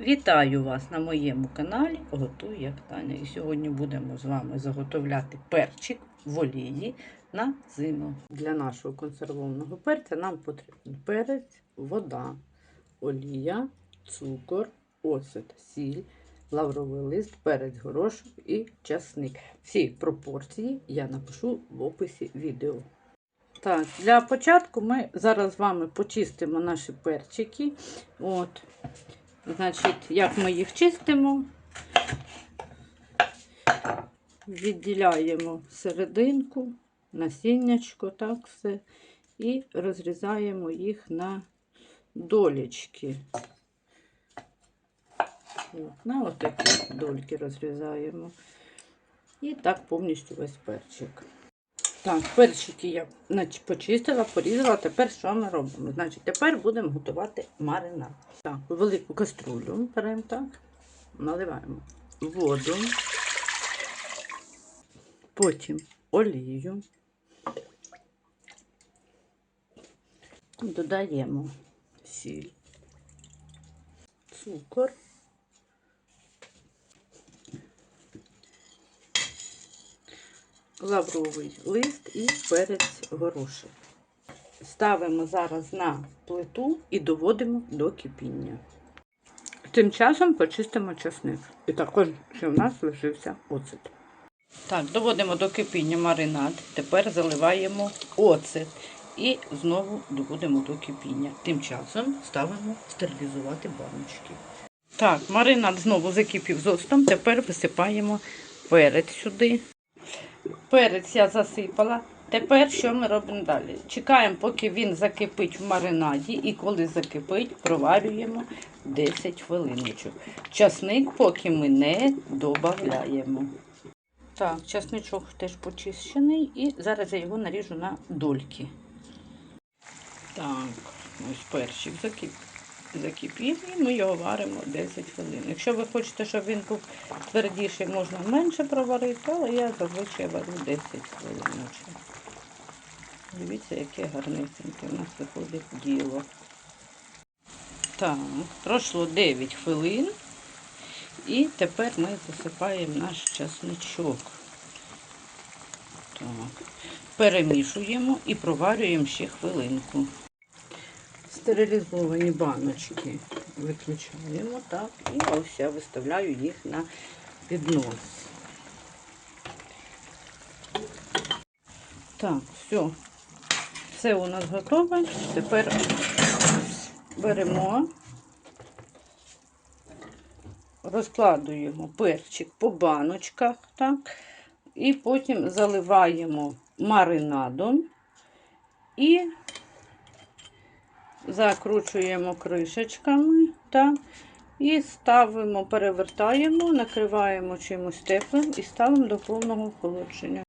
Вітаю вас на моєму каналі Готуй як Таня. І сьогодні будемо з вами заготовляти перчик в олії на зиму. Для нашого консервованого перця нам потрібен перець, вода, олія, цукор, оцет, сіль, лавровий лист, перець горошок і часник. Всі пропорції я напишу в описі відео. Так, для початку ми зараз з вами почистимо наші перчики. От. Значить, як ми їх чистимо, відділяємо серединку, насіннячко, так все, і розрізаємо їх на долічки. На отакі дольки розрізаємо. І так повністю весь перчик. Так, перчики я значить, почистила, порізала. Тепер що ми робимо? Значить, тепер будемо готувати маринад. Так, велику каструлю беремо так, наливаємо воду, потім олію, додаємо сіль, цукор. Лавровий лист і перець горошок. Ставимо зараз на плиту і доводимо до кипіння. Тим часом почистимо часник. І також ще в нас лишився оцет. Так, доводимо до кипіння маринад. Тепер заливаємо оцет. І знову доводимо до кипіння. Тим часом ставимо стерилізувати баночки. Так, маринад знову закипів з оцтом. Тепер висипаємо перець сюди. Перець я засипала. Тепер що ми робимо далі? Чекаємо, поки він закипить в маринаді, і коли закипить, проварюємо 10 хвилиночок. Часник поки ми не додаємо. Так, часничок теж почищений, і зараз я його наріжу на дольки. Так, ось перчик закип... закипів, і ми його варимо 10 хвилин. Якщо ви хочете, щоб він був твердіший, можна менше проварити, але я зазвичай варю 10 хвилин. Дивіться, яке гарнесеньке у нас виходить діло. Так, пройшло 9 хвилин. І тепер ми засипаємо наш часничок. Так. Перемішуємо і проварюємо ще хвилинку. Стерилізовані баночки виключаємо, так, і ось я виставляю їх на піднос. Так, все. Все у нас готове. Тепер беремо, розкладуємо перчик по баночках, так, і потім заливаємо маринадом і закручуємо кришечками, та, і ставимо, перевертаємо, накриваємо чимось теплим і ставимо до повного охолодження.